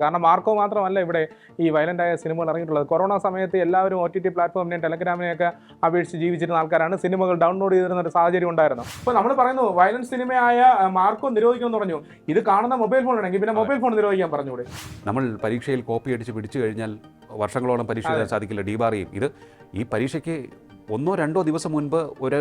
കാരണം മാർക്കോ മാത്രമല്ല ഇവിടെ ഈ വയലന്റ് ആയ സിനിമകൾ ഇറങ്ങിയിട്ടുള്ളത്. കൊറോണ സമയത്ത് എല്ലാവരും ഒ ടി ടി പ്ലാറ്റ്ഫോമിനെയും ടെലഗ്രാമിനെയൊക്കെ അപേക്ഷിച്ച് ജീവിച്ചിരുന്ന ആൾക്കാരാണ് സിനിമകൾ ഡൗൺലോഡ് ചെയ്തിരുന്ന ഒരു സാഹചര്യം ഉണ്ടായിരുന്നു അപ്പോൾ നമ്മൾ പറയുന്നു വയലൻസ് സിനിമയായ മാർക്കോ നിരോധിക്കുമെന്ന് പറഞ്ഞു. ഇത് കാണുന്ന മൊബൈൽ ഫോൺ ആണെങ്കിൽ പിന്നെ മൊബൈൽ ഫോൺ നിരോധിക്കാൻ പറഞ്ഞുകൂടെ? നമ്മൾ പരീക്ഷയിൽ കോപ്പി അടിച്ച് പിടിച്ചു കഴിഞ്ഞാൽ വർഷങ്ങളോളം പരീക്ഷ എഴുതാൻ സാധിക്കില്ല ഡി ചെയ്യും ഇത് ഈ പരീക്ഷയ്ക്ക് ഒന്നോ രണ്ടോ ദിവസം മുൻപ് ഒരു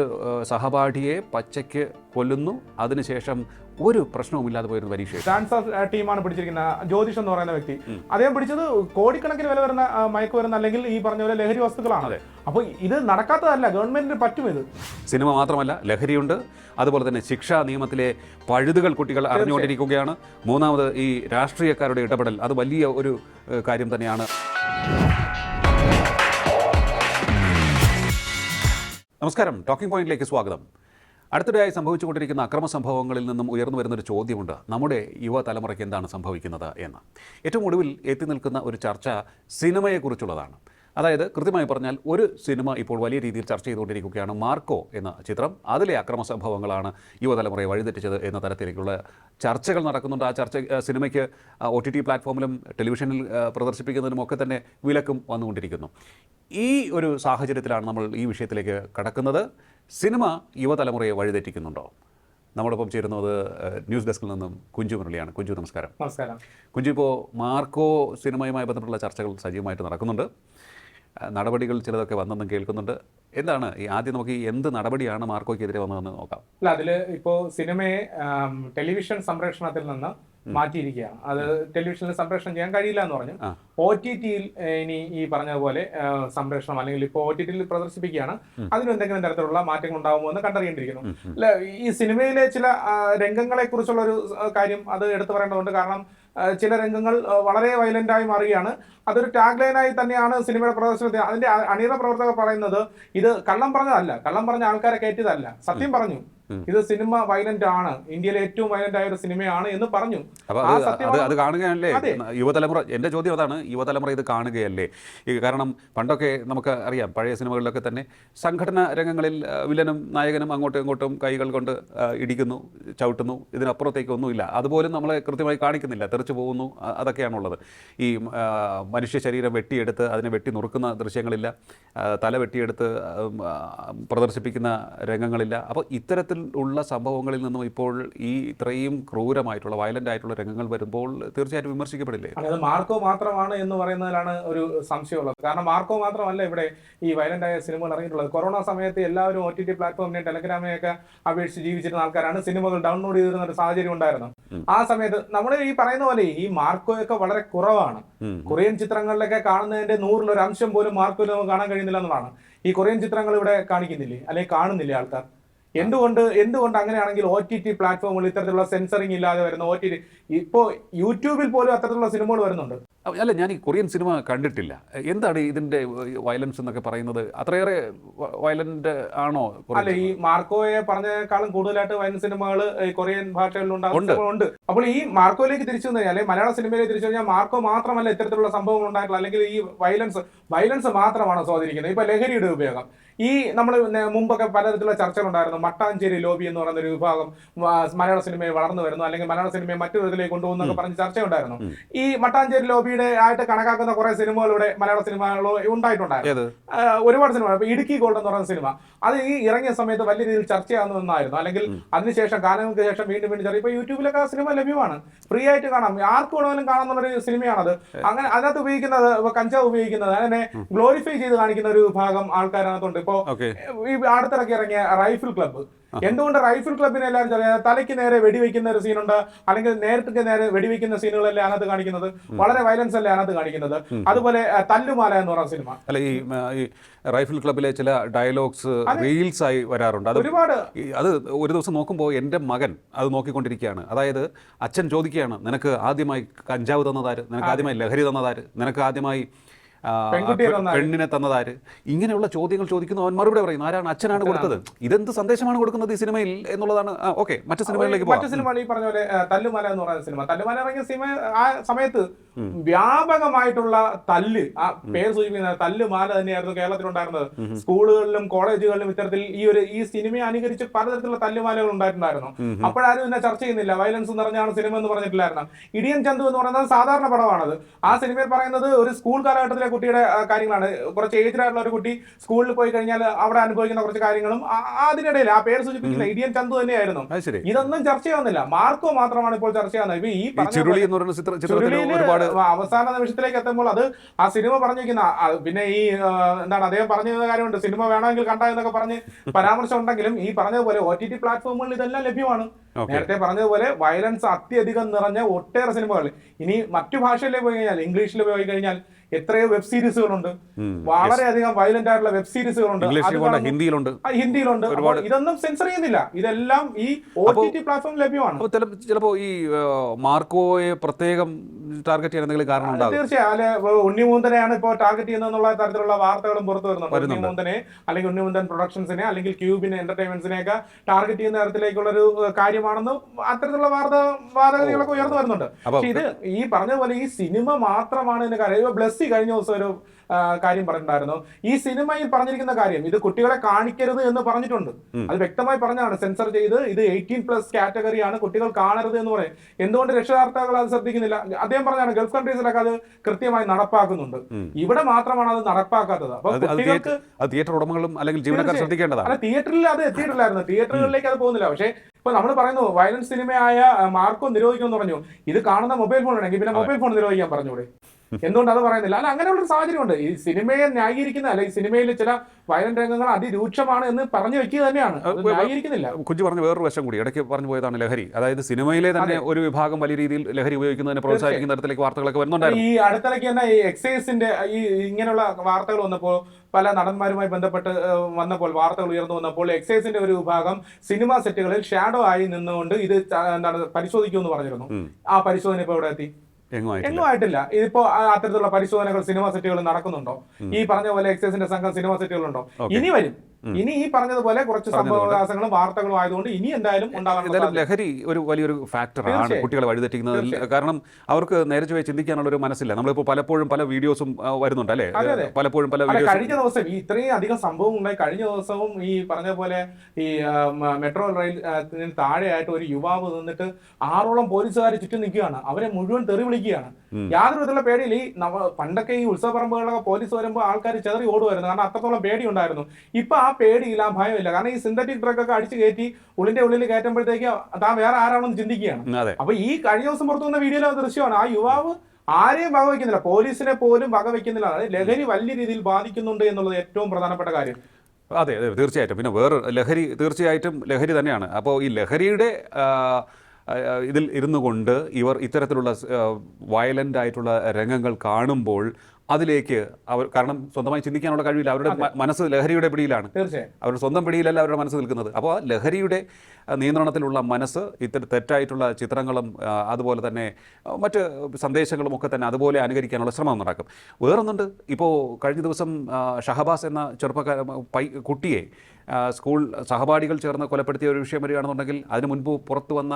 സഹപാഠിയെ പച്ചയ്ക്ക് കൊല്ലുന്നു. അതിനുശേഷം ഒരു പ്രശ്നവുമില്ലാതെ പോയിരുന്ന പരീക്ഷ ഡാൻസ് ടീമാണ് പിടിച്ചിരിക്കുന്ന ജ്യോതിഷ് എന്ന് പറയുന്ന വ്യക്തി. അദ്ദേഹം പിടിച്ചത് കോടിക്കണക്കിന് വില വരുന്ന മയക്ക് വരുന്ന അല്ലെങ്കിൽ ഈ പറഞ്ഞ പോലെ ലഹരി വസ്തുക്കളാണ്. അതെ. അപ്പോൾ ഇത് നടക്കാത്തതല്ല ഗവൺമെന്റിന് പറ്റും ഇത്. സിനിമ മാത്രമല്ല ലഹരിയുണ്ട്. അതുപോലെ തന്നെ ശിക്ഷാ നിയമത്തിലെ പഴുതുകൾ കുട്ടികൾ അറിഞ്ഞുകൊണ്ടിരിക്കുകയാണ്. മൂന്നാമത് ഈ രാഷ്ട്രീയക്കാരുടെ ഇടപെടൽ അത് വലിയ ഒരു കാര്യം തന്നെയാണ്. നമസ്കാരം ടോക്കിംഗ് പോയിന്റിലേക്ക് സ്വാഗതം. അടുത്തിടെയായി സംഭവിച്ചുകൊണ്ടിരിക്കുന്ന അക്രമ സംഭവങ്ങളിൽ നിന്നും ഉയർന്നു വരുന്നൊരു ചോദ്യമുണ്ട്. നമ്മുടെ യുവതലമുറയ്ക്ക് എന്താണ് സംഭവിക്കുന്നത് എന്ന്. ഏറ്റവും ഒടുവിൽ എത്തി നിൽക്കുന്ന ഒരു ചർച്ച സിനിമയെക്കുറിച്ചുള്ളതാണ്. അതായത് കൃത്യമായി പറഞ്ഞാൽ ഒരു സിനിമ ഇപ്പോൾ വലിയ രീതിയിൽ ചർച്ച ചെയ്തുകൊണ്ടിരിക്കുകയാണ് മാർക്കോ എന്ന ചിത്രം. അതിലെ അക്രമ സംഭവങ്ങളാണ് യുവതലമുറയെ വഴിതെറ്റിച്ചത് എന്ന തരത്തിലേക്കുള്ള ചർച്ചകൾ നടക്കുന്നുണ്ട്. ആ ചർച്ച സിനിമയ്ക്ക് ഒ ടി ടി പ്ലാറ്റ്ഫോമിലും ടെലിവിഷനിൽ പ്രദർശിപ്പിക്കുന്നതിനും ഒക്കെ തന്നെ വിലക്കും വന്നുകൊണ്ടിരിക്കുന്നു. ഈ ഒരു സാഹചര്യത്തിലാണ് നമ്മൾ ഈ വിഷയത്തിലേക്ക് കടക്കുന്നത്. സിനിമ യുവതലമുറയെ വഴിതെറ്റിക്കുന്നുണ്ടോ? നമ്മളിപ്പം ചേരുന്നത് ന്യൂസ് ഡെസ്കിൽ നിന്നും കുഞ്ചു മുരളിയാണ്. കുഞ്ചു നമസ്കാരം. നമസ്കാരം. കുഞ്ചു ഇപ്പോൾ മാർക്കോ സിനിമയുമായി ബന്ധപ്പെട്ടുള്ള ചർച്ചകൾ സജീവമായിട്ട് നടക്കുന്നുണ്ട്. നടപടികൾ ചിലതൊക്കെ വന്നെന്നും കേൾക്കുന്നുണ്ട്. എന്താണ് ഈ ആദ്യം നമുക്ക് എന്ത് നടപടിയാണ് മാർക്കോയ്ക്കെതിരെ വന്നതെന്ന് നോക്കാം. അല്ല അതിൽ ഇപ്പോൾ സിനിമയെ ടെലിവിഷൻ സംരക്ഷണത്തിൽ നിന്ന് മാറ്റിയിരിക്കുകയാണ്. അത് ടെലിവിഷനിൽ സംപ്രേഷണം ചെയ്യാൻ കഴിയില്ല എന്ന് പറഞ്ഞു. ഒ ടി ടിയിൽ ഇനി ഈ പറഞ്ഞതുപോലെ പോലെ സംപ്രേഷണം അല്ലെങ്കിൽ ഇപ്പോൾ ഒ ടി ടിയിൽ പ്രദർശിപ്പിക്കുകയാണ്. അതിന് എന്തെങ്കിലും തരത്തിലുള്ള മാറ്റങ്ങൾ ഉണ്ടാകുമോ എന്ന് കണ്ടറിയേണ്ടിയിരിക്കുന്നു. അല്ല ഈ സിനിമയിലെ ചില രംഗങ്ങളെ കുറിച്ചുള്ള ഒരു കാര്യം അത് എടുത്തു പറയേണ്ടതുണ്ട്. കാരണം ചില രംഗങ്ങൾ വളരെ വയലന്റ് ആയി മാറുകയാണ്. അതൊരു ടാഗ് ലൈനായി തന്നെയാണ് സിനിമയുടെ പ്രദർശനത്തിൽ അതിന്റെ അണിയറ പ്രവർത്തകർ പറയുന്നത് ഇത് കള്ളം പറഞ്ഞതല്ല. കള്ളം പറഞ്ഞ ആൾക്കാരെ കയറ്റിയതല്ല. സത്യം പറഞ്ഞു. ഇത് സിനിമ വയലന്റ് ആണ്. ഇന്ത്യയിലെ ഏറ്റവും വയലന്റ് ആയ ഒരു സിനിമയാണ് എന്ന് പറഞ്ഞു. അത് കാണുകയല്ലേ. യുവതലമുറ എന്റെ ചോദ്യം അതാണ് യുവതലമുറ ഇത് കാണുകയല്ലേ? കാരണം പണ്ടൊക്കെ നമുക്ക് അറിയാം പഴയ സിനിമകളിലൊക്കെ തന്നെ സംഘടന രംഗങ്ങളിൽ വില്ലനും നായകനും അങ്ങോട്ടും ഇങ്ങോട്ടും കൈകൾ കൊണ്ട് ഇടിക്കുന്നു ചവിട്ടുന്നു ഇതിനപ്പുറത്തേക്കൊന്നുമില്ല അതുപോലും നമ്മളെ കൃത്യമായി കാണിക്കുന്നില്ല. തെറിച്ചു പോകുന്നു അതൊക്കെയാണുള്ളത്. ഈ മനുഷ്യ ശരീരം വെട്ടിയെടുത്ത് അതിനെ വെട്ടി നുറുക്കുന്ന ദൃശ്യങ്ങളില്ല തല വെട്ടിയെടുത്ത് പ്രദർശിപ്പിക്കുന്ന രംഗങ്ങളില്ല. അപ്പോൾ ഇത്തരത്തിൽ ഉള്ള സംഭവങ്ങളിൽ നിന്നും ഇപ്പോൾ ഈ ഇത്രയും ക്രൂരമായിട്ടുള്ള വയലന്റ് ആയിട്ടുള്ള രംഗങ്ങൾ വരുമ്പോൾ തീർച്ചയായിട്ടും വിമർശിക്കപ്പെടില്ലേ? അതായത് മാർക്കോ മാത്രമാണ് എന്ന് പറയുന്നതിലാണ് ഒരു സംശയമുള്ളത്. കാരണം മാർക്കോ മാത്രമല്ല ഇവിടെ ഈ വയലന്റ് ആയ സിനിമകൾ ഇറങ്ങിയിട്ടുള്ളത്. കൊറോണ സമയത്ത് എല്ലാവരും ഒ ടി ടി പ്ലാറ്റ്ഫോമിനെ ടെലഗ്രാമിനെയൊക്കെ അപേക്ഷിച്ച് ജീവിച്ചിരുന്ന ആൾക്കാരാണ് സിനിമകൾ ഡൗൺലോഡ് ചെയ്തിരുന്ന ഒരു സാഹചര്യം ഉണ്ടായിരുന്നു ആ സമയത്ത് നമ്മൾ ഈ പറയുന്ന പോലെ ഈ മാർക്കോയൊക്കെ വളരെ കുറവാണ്. കൊറിയൻ ചിത്രങ്ങളിലൊക്കെ കാണുന്നതിന്റെ നൂറിലൊരു അംശം പോലും മാർക്കോയിൽ നമുക്ക് കാണാൻ കഴിയുന്നില്ല എന്നുള്ളതാണ്. ഈ കൊറിയൻ ചിത്രങ്ങൾ ഇവിടെ കാണിക്കുന്നില്ലേ? അല്ലെങ്കിൽ കാണുന്നില്ലേ ആൾക്കാർ? എന്തുകൊണ്ട് എന്തുകൊണ്ട് അങ്ങനെയാണെങ്കിൽ ഒ ടി ടി പ്ലാറ്റ്ഫോമുകൾ ഇത്തരത്തിലുള്ള സെൻസറിങ് ഇല്ലാതെ വരുന്ന ഒ ടി ടി ഇപ്പോ യൂട്യൂബിൽ പോലും അത്തരത്തിലുള്ള സിനിമകൾ വരുന്നുണ്ട്. അല്ല ഞാൻ ഈ കൊറിയൻ സിനിമ കണ്ടിട്ടില്ല. എന്താണ് ഇതിന്റെ വയലൻസ് എന്നൊക്കെ പറയുന്നത്? അത്രയേറെ വയലന്റ് ആണോ അല്ല ഈ മാർക്കോയെ പറഞ്ഞതിനേക്കാളും കൂടുതലായിട്ട് വയലൻസ് സിനിമകൾ കൊറിയൻ. ഉണ്ട്. അപ്പോൾ ഈ മാർക്കോയിലേക്ക് തിരിച്ചു വന്നു കഴിഞ്ഞാൽ മലയാള സിനിമയിലേക്ക് തിരിച്ചു കഴിഞ്ഞാൽ മാർക്കോ മാത്രമല്ല ഇത്തരത്തിലുള്ള സംഭവങ്ങൾ ഉണ്ടായിട്ടുള്ള അല്ലെങ്കിൽ ഈ വയലൻസ് വയലൻസ് മാത്രമാണ് സ്വാധീനിക്കുന്നത്. ഇപ്പൊ ലഹരിയുടെ ഉപയോഗം. ഈ നമ്മൾ മുമ്പൊക്കെ പലതരത്തിലുള്ള ചർച്ചകളുണ്ടായിരുന്നു. മട്ടാഞ്ചേരി ലോബി എന്ന് പറയുന്ന ഒരു വിഭാഗം മലയാള സിനിമയെ വളർന്നു വരുന്നു അല്ലെങ്കിൽ മലയാള സിനിമയെ മറ്റൊരു ഇതിലേക്ക് കൊണ്ടുപോകുന്നൊക്കെ പറഞ്ഞ് ചർച്ചയുണ്ടായിരുന്നു. ഈ മട്ടാഞ്ചേരി ലോബിയുടെ ആയിട്ട് കണക്കാക്കുന്ന കുറെ സിനിമകൾ ഇവിടെ മലയാള സിനിമകൾ ഉണ്ടായിട്ടുണ്ടായിരുന്നു. ഒരുപാട് സിനിമ ഇടുക്കി ഗോൾഡ് എന്ന് പറയുന്ന സിനിമ. അത് ഈ ഇറങ്ങിയ സമയത്ത് വലിയ രീതിയിൽ ചർച്ചയാകുന്ന ഒന്നായിരുന്നു. അല്ലെങ്കിൽ അതിനുശേഷം കാലങ്ങൾക്ക് ശേഷം വീണ്ടും വീണ്ടും ചെറിയ ഇപ്പൊ യൂട്യൂബിലൊക്കെ ആ സിനിമ ലഭ്യമാണ്. ഫ്രീ ആയിട്ട് കാണാം. ആർക്ക് വേണമെങ്കിലും കാണാമെന്നുള്ളൊരു സിനിമയാണത്. അങ്ങനെ അതിനകത്ത് ഉപയോഗിക്കുന്നത് കഞ്ചാവ് ഉപയോഗിക്കുന്നത് അതിനെ ഗ്ലോറിഫൈ ചെയ്ത് കാണിക്കുന്ന ഒരു ഭാഗം ആൾക്കാരകത്തുണ്ട് ഇപ്പോ ഈ അടുത്തിറക്കി ഇറങ്ങിയ റൈഫിൾ ക്ലബ്ബ്. എന്തുകൊണ്ട് റൈഫിൾ ക്ലബിനെ എല്ലാവരും തലയ്ക്ക് നേരെ വെടിവെക്കുന്ന ഒരു സീനുണ്ട്? അല്ലെങ്കിൽ നേരത്തെ നേരെ വെടിവെക്കുന്ന സീനുകളല്ലേ അതിനകത്ത് കാണിക്കുന്നത്? വളരെ വയലൻസ് അല്ലേ അതിനകത്ത് കാണിക്കുന്നത്? അതുപോലെ തല്ലുമാല എന്ന് പറയുന്ന സിനിമ. അല്ല ഈ റൈഫിൾ ക്ലബിലെ ചില ഡയലോഗ്സ് റീൽസ് ആയി വരാറുണ്ട്. അത് ഒരുപാട്. അത് ഒരു ദിവസം നോക്കുമ്പോൾ എന്റെ മകൻ അത് നോക്കിക്കൊണ്ടിരിക്കുകയാണ്. അതായത് അച്ഛൻ ചോദിക്കുകയാണ് നിനക്ക് ആദ്യമായി കഞ്ചാവ് തന്നതാര്? നിനക്ക് ആദ്യമായി ലഹരി തന്നതാര്? നിനക്ക് ആദ്യമായി പെണ്ണിനെ തന്നതാര്? ഇങ്ങനെയുള്ള ചോദ്യങ്ങൾ ചോദിക്കുന്നു അവൻ മറുപടി പറയുന്നു ആരാണ് അച്ഛനാണ് കൊടുത്തത്? ഇതെന്ത് സന്ദേശമാണ് കൊടുക്കുന്നത് ഈ സിനിമയിൽ? എന്നുള്ളതാണ്. ഓക്കെ മറ്റു സിനിമകളിലേക്ക് മറ്റു സിനിമ ഈ പറഞ്ഞ പോലെ തല്ലുമല എന്ന് പറയുന്ന സിനിമ. തല്ലുമല ഇറങ്ങിയ സിനിമ ആ സമയത്ത് വ്യാപകമായിട്ടുള്ള തല്ല് ആ പേര് സൂചിപ്പിക്കുന്ന തല്ലുമാല തന്നെയായിരുന്നു കേരളത്തിലുണ്ടായിരുന്നത്. സ്കൂളുകളിലും കോളേജുകളിലും ഇത്തരത്തിൽ ഈ ഒരു ഈ സിനിമയെ അനുകരിച്ച് പലതരത്തിലുള്ള തല്ലുമാലകൾ ഉണ്ടായിട്ടുണ്ടായിരുന്നു. അപ്പോഴാരും ഇതിനെ ചർച്ച ചെയ്യുന്നില്ല. വയലൻസ് നിറഞ്ഞാണ് സിനിമ എന്ന് പറഞ്ഞിട്ടില്ലായിരുന്നു. ഇടിയൻ ചന്തു എന്ന് പറയുന്നത് സാധാരണ പടമാണത്. ആ സിനിമയിൽ പറയുന്നത് ഒരു സ്കൂൾ കാലഘട്ടത്തിലെ കുട്ടിയുടെ കാര്യങ്ങളാണ്. കുറച്ച് ഏജ്ഡ് ആയിട്ടുള്ള ഒരു കുട്ടി സ്കൂളിൽ പോയി കഴിഞ്ഞാൽ അവിടെ അനുഭവിക്കുന്ന കുറച്ച് കാര്യങ്ങളും അതിനിടയിൽ ആ പേര് സൂചിപ്പിക്കുന്ന ഇടിയൻ ചന്തു തന്നെയായിരുന്നു. ഇതൊന്നും ചർച്ച ചെയ്യുന്നില്ല മാർക്കോ മാത്രമാണ് ഇപ്പോൾ ചർച്ച ചെയ്യുന്നത് ഇപ്പൊ ഈ അവസാന നിമിഷത്തിലേക്ക് എത്തുമ്പോൾ അത് ആ സിനിമ പറഞ്ഞിരിക്കുന്ന പിന്നെ ഈ എന്താണ് അദ്ദേഹം പറഞ്ഞ കാര്യമുണ്ട്. സിനിമ വേണമെങ്കിൽ കണ്ട എന്നൊക്കെ പറഞ്ഞ് പരാമർശം ഉണ്ടെങ്കിലും ഈ പറഞ്ഞതുപോലെ ഒ ടി ടി പ്ലാറ്റ്ഫോമുകളിൽ ഇതെല്ലാം ലഭ്യമാണ്. നേരത്തെ പറഞ്ഞതുപോലെ വയലൻസ് അത്യധികം നിറഞ്ഞ ഒട്ടേറെ സിനിമകൾ. ഇനി മറ്റു ഭാഷയിലേക്ക് പോയി കഴിഞ്ഞാൽ ഇംഗ്ലീഷിൽ പോയി കഴിഞ്ഞാൽ എത്രയോ വെബ് സീരീസുകളുണ്ട് വളരെയധികം വയലന്റ് ആയിട്ടുള്ള വെബ് സീരീസുകളുണ്ട് ഹിന്ദിയിലുണ്ട്. ഹിന്ദിയിലുണ്ട്. ഇതൊന്നും സെൻസർ ചെയ്യുന്നില്ല. ഇതെല്ലാം ഈ ഒ ടി ടി പ്ലാറ്റ്ഫോം ലഭ്യമാണ്. ചിലപ്പോ ചിലപ്പോൾ ഈ മാർക്കോയെ പ്രത്യേകം ടാർഗറ്റ് ചെയ്യാൻ എന്തെങ്കിലും കാരണം ഉണ്ടാകും? തീർച്ചയായും. ഉണ്ണിമൂന്തനെയാണ് ഇപ്പോൾ ടാർഗറ്റ് ചെയ്യുന്നതെന്നുള്ള തരത്തിലുള്ള വാർത്തകളും പുറത്തു വരുന്നുണ്ട്. ഉണ്ണിമൂന്തനെ അല്ലെങ്കിൽ ഉണ്ണിമൂന്തൻ പ്രൊഡക്ഷൻസിനെ അല്ലെങ്കിൽ ക്യൂബിനെ എന്റർടൈൻമെന്റ്സിനെ ഒക്കെ ടാർഗറ്റ് ചെയ്യുന്ന തരത്തിലേക്കുള്ള ഒരു കാര്യമാണെന്ന് അത്തരത്തിലുള്ള വാർത്ത വാദഗതികളൊക്കെ ഉയർന്നു വരുന്നുണ്ട്. പക്ഷെ ഇത് ഈ പറഞ്ഞതുപോലെ ഈ സിനിമ മാത്രമാണ് ഇതിന്റെ കാര്യം. ബ്ലസ്സി കഴിഞ്ഞ ദിവസം ഒരു കാര്യം പറഞ്ഞിട്ടുണ്ടായിരുന്നു. ഈ സിനിമയിൽ പറഞ്ഞിരിക്കുന്ന കാര്യം ഇത് കുട്ടികളെ കാണിക്കരുത് എന്ന് പറഞ്ഞിട്ടുണ്ട്. അത് വ്യക്തമായി പറഞ്ഞാണ് സെൻസർ ചെയ്ത് ഇത് എയ്റ്റീൻ പ്ലസ് കാറ്റഗറിയാണ് കുട്ടികൾ കാണരുത് എന്ന് പറയും. എന്തുകൊണ്ട് രക്ഷകർത്താക്കൾ അത് ശ്രദ്ധിക്കുന്നില്ല? അദ്ദേഹം പറഞ്ഞാണ് ഗൾഫ് കൺട്രീസിലൊക്കെ അത് കൃത്യമായി നടപ്പാക്കുന്നുണ്ട്. ഇവിടെ മാത്രമാണ് അത് നടപ്പാക്കാത്തത്. അപ്പൊ കുട്ടികൾക്ക് തിയേറ്റർ ഉടമകളും അല്ലെങ്കിൽ ജീവനക്കാർ ശ്രദ്ധിക്കേണ്ടതാണ്. അല്ല തിയേറ്ററിൽ അത് എത്തിയിട്ടില്ലായിരുന്നു. തിയേറ്ററുകളിലേക്ക് അത് പോകുന്നില്ല. പക്ഷേ ഇപ്പൊ നമ്മൾ പറയുന്നു വയലൻസ് സിനിമയായ മാർക്കോ നിരോധിക്കുമെന്ന് പറഞ്ഞു. ഇത് കാണുന്ന മൊബൈൽ ഫോൺ ആണെങ്കിൽ പിന്നെ മൊബൈൽ ഫോൺ നിരോധിക്കാൻ പറഞ്ഞൂടെ? എന്തുകൊണ്ട് അത് പറയുന്നില്ല? അല്ല അങ്ങനെയുള്ള ഒരു സാഹചര്യമുണ്ട്. ഈ സിനിമയെ ന്യായീകരിക്കുന്ന അല്ലെങ്കിൽ ഈ സിനിമയിൽ ചില വയലന്റ് രംഗങ്ങൾ അതിരൂക്ഷമാണ് എന്ന് പറഞ്ഞു വെക്കുക തന്നെയാണ്. ന്യായീകരിക്കുന്നില്ല. കുഞ്ചു പറഞ്ഞ വേറൊരു വശം കൂടി ഇടയ്ക്ക് പറഞ്ഞു പോയതാണ് ലഹരി. അതായത് സിനിമയിലെ തന്നെ ഒരു വിഭാഗം വലിയ രീതിയിൽ ലഹരി ഉപയോഗിക്കുന്നതിനെ പ്രോത്സാഹിക്കുന്ന തരത്തിലേക്ക് വാർത്തകളൊക്കെ വരുന്നുണ്ടായിരുന്നു. ഈ അടുത്തിടയ്ക്ക് തന്നെ ഈ എക്സൈസിന്റെ ഈ ഇങ്ങനെയുള്ള വാർത്തകൾ വന്നപ്പോൾ പല നടന്മാരുമായി ബന്ധപ്പെട്ട് വന്നപ്പോൾ വാർത്തകൾ ഉയർന്നു വന്നപ്പോൾ എക്സൈസിന്റെ ഒരു വിഭാഗം സിനിമാ സെറ്റുകളിൽ ഷാഡോ ആയി നിന്നുകൊണ്ട് ഇത് എന്താണ് പരിശോധിക്കുമെന്ന് പറഞ്ഞിരുന്നു. ആ പരിശോധന ഇപ്പോൾ എവിടെ എത്തി എങ്ങുമായിട്ടില്ല ഇതിപ്പോ അത്തരത്തിലുള്ള പരിശോധനകൾ സിനിമാ സെറ്റുകൾ നടക്കുന്നുണ്ടോ? ഈ പറഞ്ഞ പോലെ എക്സൈസിന്റെ സംഘം സിനിമ സെറ്റുകളുണ്ടോ? ഇനി വരും. ഇനി ഈ പറഞ്ഞതുപോലെ കുറച്ച് സംഭവവികാസങ്ങളും വാർത്തകളും ആയതുകൊണ്ട് ഇനി എന്തായാലും എന്തായാലും ലഹരി ഒരു വലിയൊരു ഫാക്ടറാണ്. കുട്ടികളെ വഴിതെറ്റിക്കുന്നത്. കാരണം അവർക്ക് നേരെ ചൊവ്വേ ചിന്തിക്കാനുള്ള ഒരു മനസ്സില്ല. നമ്മളിപ്പോൾ പലപ്പോഴും പല വീഡിയോസും വരുന്നുണ്ട് അല്ലേ. പലപ്പോഴും പല വീഡിയോസ്. കഴിഞ്ഞ ദിവസം ഈ ഇത്രയും അധികം സംഭവം ഉണ്ടായി കഴിഞ്ഞ ദിവസവും ഈ പറഞ്ഞ പോലെ ഈ മെട്രോ റെയിൽ താഴെയായിട്ട് ഒരു യുവാവ് നിന്നിട്ട് ആറോളം പോലീസുകാർ ചുറ്റും നിൽക്കുകയാണ്. അവരെ മുഴുവൻ തെറി വിളിക്കുകയാണ്. യാതൊരു വിധത്തിലുള്ള പേടിയില്ല. ഈ പണ്ടൊക്കെ ഈ ഉത്സവപ്പറമ്പുകളൊക്കെ പോലീസ് വരുമ്പോൾ ആൾക്കാർ ചെറി ഓടുമായിരുന്നു. കാരണം അത്രത്തോളം പേടി ഉണ്ടായിരുന്നു ഇപ്പൊ ആ പേടിയില്ല ആ ഭയമില്ല. കാരണം ഈ സിന്തറ്റിക് ഡ്രഗ് ഒക്കെ അടിച്ചു കയറ്റി ഉള്ളിന്റെ ഉള്ളിൽ കയറ്റുമ്പോഴത്തേക്ക് താൻ വേറെ ആരാണെന്ന് ചിന്തിക്കുകയാണ്. അപ്പൊ ഈ കഴിഞ്ഞ ദിവസം പുറത്തു വന്ന വീഡിയോയിലെ ദൃശ്യമാണ്. ആ യുവാവ് ആരെയും വകവയ്ക്കുന്നില്ല പോലീസിനെ പോലും വകവയ്ക്കുന്നില്ല അതായത് ലഹരി വലിയ രീതിയിൽ ബാധിക്കുന്നുണ്ട് എന്നുള്ളത് ഏറ്റവും പ്രധാനപ്പെട്ട കാര്യം. അതെ അതെ തീർച്ചയായിട്ടും. പിന്നെ വേറെ ലഹരി തീർച്ചയായിട്ടും ലഹരി തന്നെയാണ്. അപ്പോൾ ഈ ലഹരിയുടെ ഇതിൽ ഇരുന്നു കൊണ്ട് ഇവർ ഇത്തരത്തിലുള്ള വയലന്റ് ആയിട്ടുള്ള രംഗങ്ങൾ കാണുമ്പോൾ അതിലേക്ക് അവർ കാരണം സ്വന്തമായി ചിന്തിക്കാനുള്ള കഴിവില്ല. അവരുടെ മനസ്സ് ലഹരിയുടെ പിടിയിലാണ്. അവരുടെ സ്വന്തം പിടിയിലല്ല അവരുടെ മനസ്സ് നിൽക്കുന്നത്. അപ്പോൾ ലഹരിയുടെ നിയന്ത്രണത്തിലുള്ള മനസ്സ് ഇത്തരം തെറ്റായിട്ടുള്ള ചിത്രങ്ങളും അതുപോലെ തന്നെ മറ്റ് സന്ദേശങ്ങളും ഒക്കെ തന്നെ അതുപോലെ അനുകരിക്കാനുള്ള ശ്രമം നടക്കും. വേറൊന്നുണ്ട്. ഇപ്പോൾ കഴിഞ്ഞ ദിവസം ഷഹബാസ് എന്ന ചെറുപ്പക്കാര പൈ കുട്ടിയെ സ്കൂൾ സഹപാഠികൾ ചേർന്ന് കൊലപ്പെടുത്തിയ ഒരു വിഷയം വരികയാണെന്നുണ്ടെങ്കിൽ അതിന് മുൻപ് പുറത്തു വന്ന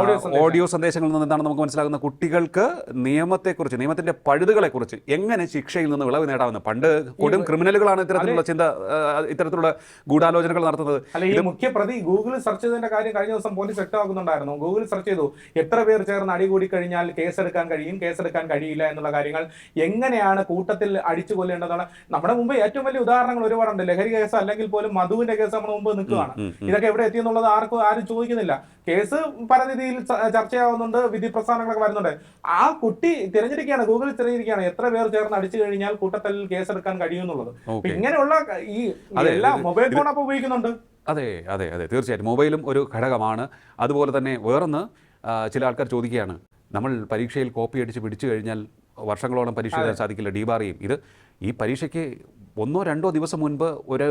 ഓഡിയോ സന്ദേശം. ഓഡിയോ സന്ദേശങ്ങളിൽ നിന്ന് എന്താണ് നമുക്ക് മനസ്സിലാകുന്ന കുട്ടികൾക്ക് നിയമത്തെക്കുറിച്ച് നിയമത്തിന്റെ പഴുതുകളെക്കുറിച്ച് എങ്ങനെ ശിക്ഷയിൽ നിന്ന് വിളവ് നേടാമെന്ന്? പണ്ട് കൊടും ക്രിമിനലുകളാണ് ഇത്തരത്തിലുള്ള ചിന്ത ഇത്തരത്തിലുള്ള ഗൂഢാലോചനകൾ നടത്തുന്നത്. അല്ല ഈ മുഖ്യ പ്രതി ഗൂഗിളിൽ സെർച്ച് ചെയ്തതിന്റെ കാര്യം കഴിഞ്ഞ ദിവസം പോലീസ് വ്യക്തമാക്കുന്നുണ്ടായിരുന്നു. ഗൂഗിളിൽ സെർച്ച് ചെയ്തു എത്ര പേർ ചേർന്ന് അടികൂടി കഴിഞ്ഞാൽ കേസെടുക്കാൻ കഴിയും കേസെടുക്കാൻ കഴിയില്ല എന്നുള്ള കാര്യങ്ങൾ എങ്ങനെയാണ് കൂട്ടത്തിൽ അടിച്ചു കൊല്ലേണ്ടതാണ്? നമ്മുടെ മുമ്പ് ഏറ്റവും വലിയ ഉദാഹരണങ്ങൾ ഒരുപാടുണ്ട്. ലഹരി കേസ് അല്ലെങ്കിൽ പോലും മധുവിന്റെ കേസ് നമ്മുടെ മുമ്പ് നിൽക്കുകയാണ്. ഇതൊക്കെ എവിടെ എത്തിയെന്നുള്ളത് ആർക്കും ആരും ചോദിക്കുന്നില്ല. കേസ് പല രീതിയിൽ ചർച്ചയാവുന്നുണ്ട് വിധി പ്രസ്ഥാനങ്ങളൊക്കെ വരുന്നുണ്ട്. ആ കുട്ടി തിരഞ്ഞെടുക്കുകയാണ് ഗൂഗിൾ തിരഞ്ഞെടുക്കുകയാണ് എത്ര പേർ ചേർന്ന് അടിച്ചു കഴിഞ്ഞാൽ കൂട്ടത്തിൽ കേസെടുക്കാൻ കഴിയുമെന്നുള്ളത് ഇങ്ങനെയുള്ള ഈ എല്ലാ മൊബൈൽ ഫോൺ അപ്പൊ ഉപയോഗിക്കുന്നുണ്ട്. അതെ അതെ അതെ തീർച്ചയായിട്ടും. മൊബൈലും ഒരു ഘടകമാണ്. അതുപോലെ തന്നെ വേറൊന്ന് ചില ആൾക്കാർ ചോദിക്കുകയാണ് നമ്മൾ പരീക്ഷയിൽ കോപ്പി അടിച്ച് പിടിച്ചു കഴിഞ്ഞാൽ വർഷങ്ങളോളം പരീക്ഷ എഴുതാൻ സാധിക്കില്ല ഡീബാറിയും ഇത് ഈ പരീക്ഷയ്ക്ക് ഒന്നോ രണ്ടോ ദിവസം മുൻപ് ഒരു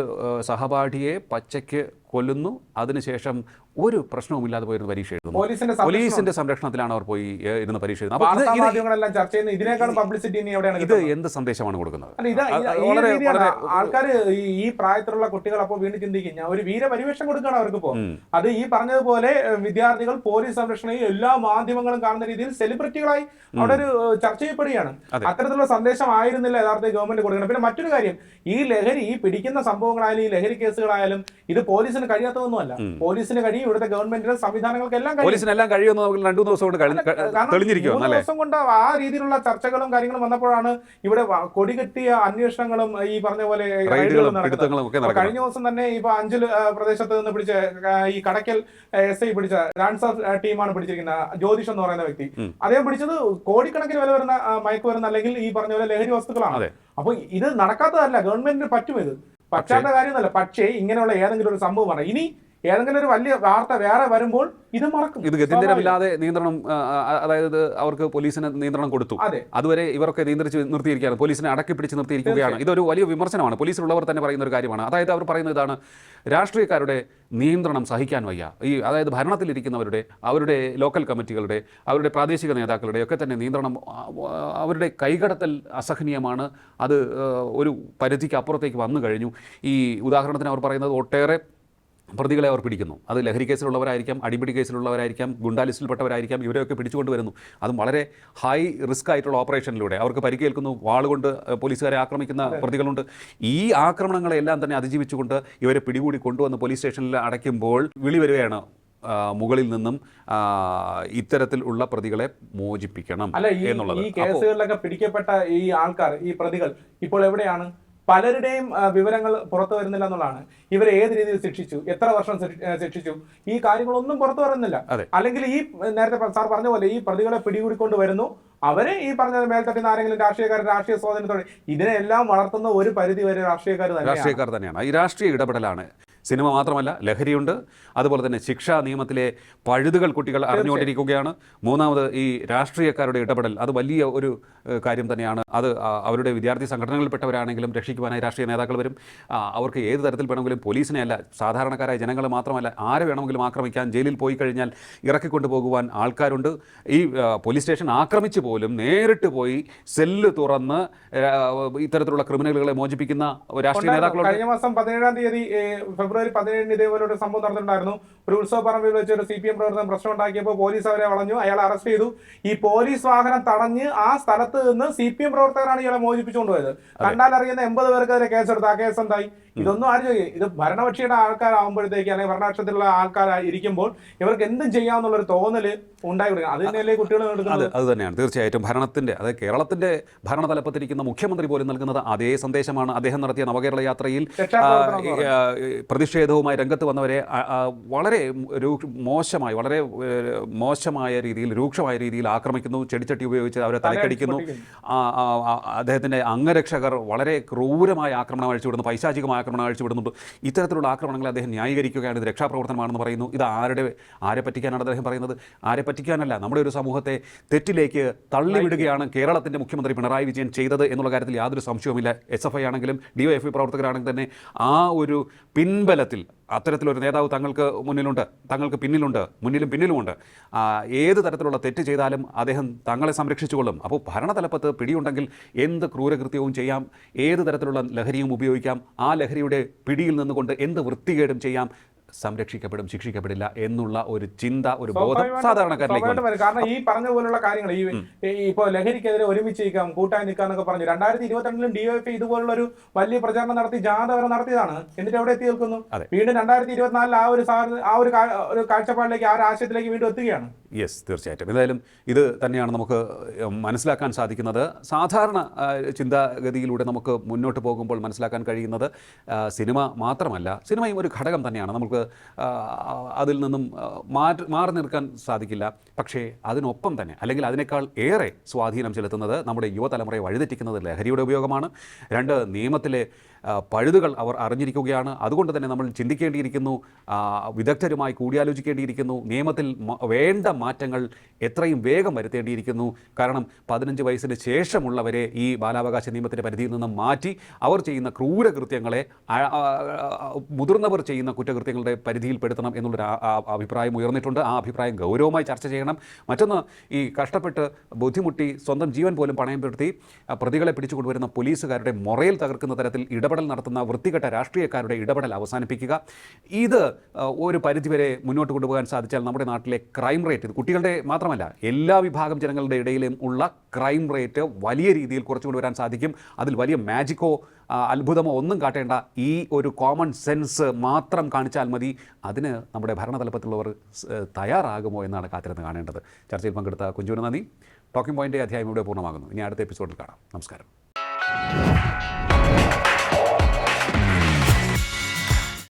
സഹപാഠിയെ പച്ചയ്ക്ക് കൊല്ലുന്നു. അതിനുശേഷം ഒരു പ്രശ്നവുമില്ലാതെ പോയിരുന്ന പരീക്ഷ എഴുതുന്നു. പോലീസിന്റെ സംരക്ഷണത്തിലാണ് അവർ പോയി ഇരുന്ന് പരീക്ഷ എഴുതുന്നത്. ഇത്? എന്ത് സന്ദേശമാണ് കൊടുക്കുന്നത്? ആൾക്കാർ ഈ പ്രായത്തിലുള്ള കുട്ടികൾ അപ്പോൾ വീണ്ടും ചിന്തിക്കും. ഞാൻ ഒരു വീരപരിവേഷം കൊടുക്കുകയാണ് അവർക്ക് ഇപ്പോൾ അത് ഈ പറഞ്ഞതുപോലെ വിദ്യാർത്ഥികൾ പോലീസ് സംരക്ഷണയും എല്ലാ മാധ്യമങ്ങളും കാണുന്ന രീതിയിൽ സെലിബ്രിറ്റികളായി അവിടെ ഒരു ചർച്ച ചെയ്യപ്പെടുകയാണ്. അത്തരത്തിലുള്ള സന്ദേശം ആയിരുന്നില്ല യഥാർത്ഥ ഗവൺമെന്റ് കൊടുക്കണം പിന്നെ മറ്റൊരു കാര്യം ഈ ലഹരി ഈ പിടിക്കുന്ന സംഭവങ്ങളായാലും ഈ ലഹരി കേസുകളായാലും ഇത് പോലീസിന് കഴിയാത്തതൊന്നുമല്ല. പോലീസിന് കഴിയും ഇവിടുത്തെ ഗവൺമെന്റിന്റെ സംവിധാനങ്ങൾക്കെല്ലാം പോലീസിന് പോലീസിനെല്ലാം കഴിയുമെന്ന് നമുക്ക് രണ്ടു ദിവസം കൊണ്ട് തെളിഞ്ഞിരിക്കും ദിവസം കൊണ്ട് ആ രീതിയിലുള്ള ചർച്ചകളും കാര്യങ്ങളും വന്നപ്പോഴാണ് ഇവിടെ കൊടികെട്ടിയ അന്വേഷണങ്ങളും ഈ പറഞ്ഞ പോലെ കഴിഞ്ഞ ദിവസം തന്നെ ഇപ്പൊ അഞ്ചൽ പ്രദേശത്ത് നിന്ന് പിടിച്ച ഈ കടക്കൽ എസ് ഐ പിടിച്ച ഡാൻസ് ടീമാണ് പിടിച്ചിരിക്കുന്നത് ജ്യോതിഷ് എന്ന് പറയുന്ന വ്യക്തി. അദ്ദേഹം പിടിച്ചത് കോടിക്കണക്കിന് വില വരുന്ന മയക്കുമരുന്ന് അല്ലെങ്കിൽ ഈ പറഞ്ഞ പോലെ ലഹരി വസ്തുക്കളാണ്. അപ്പൊ ഇത് നടക്കാത്തതല്ല ഗവൺമെന്റിന് പറ്റും ഇത്. പറ്റാത്ത കാര്യമൊന്നുമല്ല പക്ഷേ ഇങ്ങനെയുള്ള ഏതെങ്കിലും ഒരു സംഭവമാണ് ഇനി ഏതെങ്കിലും ഒരു വലിയ വാർത്ത വേറെ വരുമ്പോൾ ഇത് മറക്കും. ഇത് ഗത്യന്തരമില്ലാതെ നിയന്ത്രണം അതായത് അവർക്ക് പോലീസിന് നിയന്ത്രണം കൊടുത്തു. അതെ. അതുവരെ ഇവരൊക്കെ നിയന്ത്രിച്ച് നിർത്തിയിരിക്കുകയാണ്. പോലീസിനെ അടക്കി പിടിച്ച് നിർത്തിയിരിക്കുകയാണ്. ഇതൊരു വലിയ വിമർശനമാണ്. പോലീസിലുള്ളവർ തന്നെ പറയുന്ന ഒരു കാര്യമാണ്. അതായത് അവർ പറയുന്ന ഇതാണ് രാഷ്ട്രീയക്കാരുടെ നിയന്ത്രണം സഹിക്കാൻ വയ്യ. ഈ അതായത് ഭരണത്തിലിരിക്കുന്നവരുടെ അവരുടെ ലോക്കൽ കമ്മിറ്റികളുടെ അവരുടെ പ്രാദേശിക നേതാക്കളുടെ ഒക്കെ തന്നെ നിയന്ത്രണം അവരുടെ കൈകടത്തൽ അസഹനീയമാണ്. അത് ഒരു പരിധിക്ക് അപ്പുറത്തേക്ക് വന്നു കഴിഞ്ഞു. ഈ ഉദാഹരണത്തിന് അവർ പറയുന്നത് ഒട്ടേറെ പ്രതികളെ അവർ പിടിക്കുന്നു. അത് ലഹരി കേസിലുള്ളവരായിരിക്കാം അടിപിടി കേസിലുള്ളവരായിരിക്കാം ഗുണ്ടാലിസ്റ്റിൽപ്പെട്ടവരായിരിക്കാം ഇവരെയൊക്കെ പിടിച്ചുകൊണ്ട് വരുന്നു അതും വളരെ ഹൈ റിസ്ക് ആയിട്ടുള്ള ഓപ്പറേഷനിലൂടെ അവർക്ക് പരിക്കേൽക്കുന്നു വാളുകൊണ്ട് പോലീസുകാരെ ആക്രമിക്കുന്ന പ്രതികളുണ്ട്. ഈ ആക്രമണങ്ങളെല്ലാം തന്നെ അതിജീവിച്ചുകൊണ്ട് ഇവരെ പിടികൂടി കൊണ്ടുവന്ന് പോലീസ് സ്റ്റേഷനിൽ അടയ്ക്കുമ്പോൾ വിളി വരികയാണ് മുകളിൽ നിന്നും ഇത്തരത്തിൽ ഉള്ള പ്രതികളെ മോചിപ്പിക്കണം എന്നുള്ളത്. ഈ കേസുകളിലൊക്കെ പിടിക്കപ്പെട്ട ഈ ആൾക്കാർ ഈ പ്രതികൾ ഇപ്പോൾ എവിടെയാണ്? പലരുടെയും വിവരങ്ങൾ പുറത്തു വരുന്നില്ല എന്നുള്ളതാണ്. ഇവരെ ഏത് രീതിയിൽ ശിക്ഷിച്ചു? എത്ര വർഷം ശിക്ഷ- ശിക്ഷിച്ചു? ഈ കാര്യങ്ങളൊന്നും പുറത്തു വരുന്നില്ല. അല്ലെങ്കിൽ ഈ നേരത്തെ സാർ പറഞ്ഞ പോലെ ഈ പ്രതികളെ പിടികൂടിക്കൊണ്ട് വരുന്നു. അവരെ ഈ പറഞ്ഞ മേൽത്തട്ടിൽ നിന്ന് ആരെങ്കിലും രാഷ്ട്രീയക്കാർ രാഷ്ട്രീയ സ്വാധീനത്തോടെ ഇതിനെല്ലാം വളർത്തുന്ന ഒരു പരിധി വരെ രാഷ്ട്രീയക്കാർ തന്നെയാണ്. രാഷ്ട്രീയക്കാർ തന്നെയാണ്. ഈ രാഷ്ട്രീയ ഇടപെടലാണ്. സിനിമ മാത്രമല്ല ലഹരിയുണ്ട്. അതുപോലെ തന്നെ ശിക്ഷാ നിയമത്തിലെ പഴുതുകൾ കുട്ടികൾ അറിഞ്ഞുകൊണ്ടിരിക്കുകയാണ്. മൂന്നാമത് ഈ രാഷ്ട്രീയക്കാരുടെ ഇടപെടൽ അത് വലിയ ഒരു കാര്യം തന്നെയാണ്. അത് അവരുടെ വിദ്യാർത്ഥി സംഘടനകളിൽപ്പെട്ടവരാണെങ്കിലും രക്ഷിക്കുവാനായി രാഷ്ട്രീയ നേതാക്കൾ വരും. അവർക്ക് ഏത് തരത്തിൽ വേണമെങ്കിലും പോലീസിനെ അല്ല സാധാരണക്കാരായ ജനങ്ങൾ മാത്രമല്ല ആരെ വേണമെങ്കിലും ആക്രമിക്കാൻ ജയിലിൽ പോയി കഴിഞ്ഞാൽ ഇറക്കിക്കൊണ്ടു പോകുവാൻ ആൾക്കാരുണ്ട്. ഈ പോലീസ് സ്റ്റേഷൻ ആക്രമിച്ച് പോലും നേരിട്ട് പോയി സെല്ല് തുറന്ന് ഇത്തരത്തിലുള്ള ക്രിമിനലുകളെ മോചിപ്പിക്കുന്ന രാഷ്ട്രീയ. നേതാക്കളുണ്ട്. കഴിഞ്ഞ മാസം പതിനേഴാം തീയതി ഫെബ്രുവരി പതിനേഴിന് ഇതേപോലെ ഒരു സംഭവം നടന്നിട്ടുണ്ടായിരുന്നു. ഒരു ഉത്സവ പറമ്പിൽ വെച്ച് ഒരു സി പി എം പ്രവർത്തനം പ്രശ്നം ഉണ്ടാക്കിയപ്പോൾ പോലീസ് അവരെ വളഞ്ഞു. അയാളെ അറസ്റ്റ് ചെയ്തു. ഈ പോലീസ് വാഹനം തടഞ്ഞ് ആ സ്ഥലത്ത് നിന്ന് സി പി എം പ്രവർത്തകരാണ് ഇയാളെ മോചിപ്പിച്ചുകൊണ്ടുപോയത്. കണ്ടാൽ അറിയുന്ന എൺപത് പേർക്കെതിരെ കേസെടുത്ത്. ആ കേസ് എന്തായി? ഇതൊന്നും ആരും ചോദിക്കും ഇത് ഭരണപക്ഷിയുടെ ആൾക്കാരാകുമ്പോഴത്തേക്ക് അല്ലെങ്കിൽ ഭരണപക്ഷത്തിലുള്ള ആൾക്കാർ ഇരിക്കുമ്പോൾ ഇവർക്ക് എന്തും ചെയ്യാമെന്നുള്ളൊരു തോന്നൽ ഉണ്ടായി കൊടുക്കുക അത് തന്നെയല്ലേ കുട്ടികൾ അത് അത് തന്നെയാണ്. തീർച്ചയായിട്ടും ഭരണത്തിന്റെ അതായത് കേരളത്തിന്റെ ഭരണതലപ്പത്തിരിക്കുന്ന മുഖ്യമന്ത്രി പോലും നൽകുന്നത് അതേ സന്ദേശമാണ്. അദ്ദേഹം നടത്തിയ നവകേരള യാത്രയിൽ പ്രതിഷേധവുമായി രംഗത്ത് വന്നവരെ വളരെ രൂക്ഷ മോശമായി വളരെ മോശമായ രീതിയിൽ രൂക്ഷമായ രീതിയിൽ ആക്രമിക്കുന്നു ചെടിച്ചട്ടി ഉപയോഗിച്ച് അവരെ തലക്കടിക്കുന്നു. അദ്ദേഹത്തിന്റെ അംഗരക്ഷകർ വളരെ ക്രൂരമായ ആക്രമണം അഴിച്ചുവിടുന്നു പൈശാചികമായ ആക്രമണം അഴിച്ചുവിടുന്നുണ്ട്. ഇത്തരത്തിലുള്ള ആക്രമണങ്ങൾ അദ്ദേഹം ന്യായീകരിക്കുകയാണ്. ഇത് രക്ഷാപ്രവർത്തനമാണെന്ന് പറയുന്നു. ഇത് ആരുടെ ആരെ പറ്റിക്കാനാണ് അദ്ദേഹം പറയുന്നത്? ആരെ പറ്റിക്കാനല്ല നമ്മുടെ ഒരു സമൂഹത്തെ തെറ്റിലേക്ക് തള്ളിവിടുകയാണ് കേരളത്തിന്റെ മുഖ്യമന്ത്രി പിണറായി വിജയൻ ചെയ്തത് എന്നുള്ള കാര്യത്തിൽ യാതൊരു സംശയവുമില്ല. എസ് എഫ് ഐ ആണെങ്കിലും ഡി വൈ എഫ് ഐ പ്രവർത്തകരാണെങ്കിൽ തന്നെ ആ ഒരു പിൻബലത്തിൽ അത്തരത്തിലൊരു നേതാവ് തങ്ങൾക്ക് മുന്നിലുണ്ട് തങ്ങൾക്ക് പിന്നിലുണ്ട് മുന്നിലും പിന്നിലുമുണ്ട്. ഏത് തരത്തിലുള്ള തെറ്റ് ചെയ്താലും അദ്ദേഹം തങ്ങളെ സംരക്ഷിച്ചുകൊള്ളും. അപ്പോൾ ഭരണതലപ്പത്ത് പിടിയുണ്ടെങ്കിൽ എന്ത് ക്രൂരകൃത്യവും ചെയ്യാം ഏത് തരത്തിലുള്ള ലഹരിയും ഉപയോഗിക്കാം ആ ലഹരിയുടെ പിടിയിൽ നിന്നുകൊണ്ട് എന്ത് വൃത്തികേടും ചെയ്യാം സംരക്ഷിക്കപ്പെടും ശിക്ഷിക്കപ്പെടില്ല എന്നുള്ള ഒരു ചിന്ത ഒരു ബോധം സാധാരണക്കാരിലേക്ക് കാരണം ഈ പറഞ്ഞ പോലുള്ള കാര്യങ്ങൾ ഈ ഇപ്പോൾ ഇപ്പൊ ലഹരിക്കെതിരെ ഒരുമിച്ച് നിൽക്കാം കൂട്ടായി നിൽക്കാം എന്നൊക്കെ പറഞ്ഞു. രണ്ടായിരത്തി ഇരുപത്തിരണ്ടിലും ഡിവൈഎഫ് ഇതുപോലുള്ള ഒരു വലിയ പ്രചാരണം നടത്തി ജാഥ വരെ നടത്തിയതാണ്. എന്നിട്ട് എവിടെ എത്തി നിൽക്കുന്നു? വീണ്ടും രണ്ടായിരത്തി ഇരുപത്തിനാലിൽ ആ ഒരു ആ ഒരു കാഴ്ചപ്പാടിലേക്ക് ആ ഒരു ആശയത്തിലേക്ക് വീണ്ടും എത്തുകയാണ്. യെസ് തീർച്ചയായിട്ടും. ഏതായാലും ഇത് തന്നെയാണ് നമുക്ക് മനസ്സിലാക്കാൻ സാധിക്കുന്നത്. സാധാരണ ചിന്താഗതിയിലൂടെ നമുക്ക് മുന്നോട്ട് പോകുമ്പോൾ മനസ്സിലാക്കാൻ കഴിയുന്നത് സിനിമ മാത്രമല്ല സിനിമയും ഒരു ഘടകം തന്നെയാണ്. നമുക്ക് അതിൽ നിന്നും മാറ്റി മാറി നിൽക്കാൻ സാധിക്കില്ല. പക്ഷേ അതിനൊപ്പം തന്നെ അല്ലെങ്കിൽ അതിനേക്കാൾ ഏറെ സ്വാധീനം ചെലുത്തുന്നത് നമ്മുടെ യുവതലമുറയെ വഴിതെറ്റിക്കുന്നത് ലഹരിയുടെ ഉപയോഗമാണ്. രണ്ട് നിയമത്തിലെ പഴുതുകൾ അവർ അറിഞ്ഞിരിക്കുകയാണ്. അതുകൊണ്ട് തന്നെ നമ്മൾ ചിന്തിക്കേണ്ടിയിരിക്കുന്നു വിദഗ്ധരുമായി കൂടിയാലോചിക്കേണ്ടിയിരിക്കുന്നു. നിയമത്തിൽ വേണ്ട മാറ്റങ്ങൾ എത്രയും വേഗം വരുത്തേണ്ടിയിരിക്കുന്നു. കാരണം പതിനഞ്ച് വയസ്സിന് ശേഷമുള്ളവരെ ഈ ബാലാവകാശ നിയമത്തിന്റെ പരിധിയിൽ നിന്ന് മാറ്റി അവർ ചെയ്യുന്ന ക്രൂരകൃത്യങ്ങളെ മുതിർന്നവർ ചെയ്യുന്ന കുറ്റകൃത്യങ്ങളുടെ പരിധിയിൽപ്പെടുത്തണം എന്നുള്ളൊരു അഭിപ്രായം ഉയർന്നിട്ടുണ്ട്. ആ അഭിപ്രായം ഗൗരവമായി ചർച്ച ചെയ്യണം. മറ്റൊന്ന് ഈ കഷ്ടപ്പെട്ട് ബുദ്ധിമുട്ടി സ്വന്തം ജീവൻ പോലും പണയം പെടുത്തി പ്രതികളെ പിടിച്ചുകൊണ്ടുവരുന്ന പോലീസുകാരുടെ മൊറയിൽ തകർക്കുന്ന തരത്തിൽ ഇടപെടൽ നടത്തുന്ന വൃത്തികെട്ട രാഷ്ട്രീയക്കാരുടെ ഇടപെടൽ അവസാനിപ്പിക്കുക. ഇത് ഒരു പരിധിവരെ മുന്നോട്ട് കൊണ്ടുപോകാൻ സാധിച്ചാൽ നമ്മുടെ നാട്ടിലെ ക്രൈം റേറ്റ് ഇത് കുട്ടികളുടെ മാത്രമല്ല എല്ലാ വിഭാഗം ജനങ്ങളുടെ ഇടയിലും ഉള്ള ക്രൈം റേറ്റ് വലിയ രീതിയിൽ കുറച്ചു കൊണ്ടുവരാൻ സാധിക്കും. അതിൽ വലിയ മാജിക്കോ അത്ഭുതമോ ഒന്നും കാട്ടേണ്ട. ഈ ഒരു കോമൺ സെൻസ് മാത്രം കാണിച്ചാൽ മതി. അതിന് നമ്മുടെ ഭരണതലപ്പത്തിലുള്ളവർ തയ്യാറാകുമോ എന്നാണ് കാത്തിരുന്ന് കാണേണ്ടത്. ചർച്ചയിൽ പങ്കെടുത്ത കുഞ്ചുവിന് നന്ദി. ടോക്കിംഗ് പോയിന്റ് അധ്യായം ഇവിടെ പൂർണമാകുന്നു. ഇനി അടുത്ത എപ്പിസോഡിൽ കാണാം. നമസ്കാരം.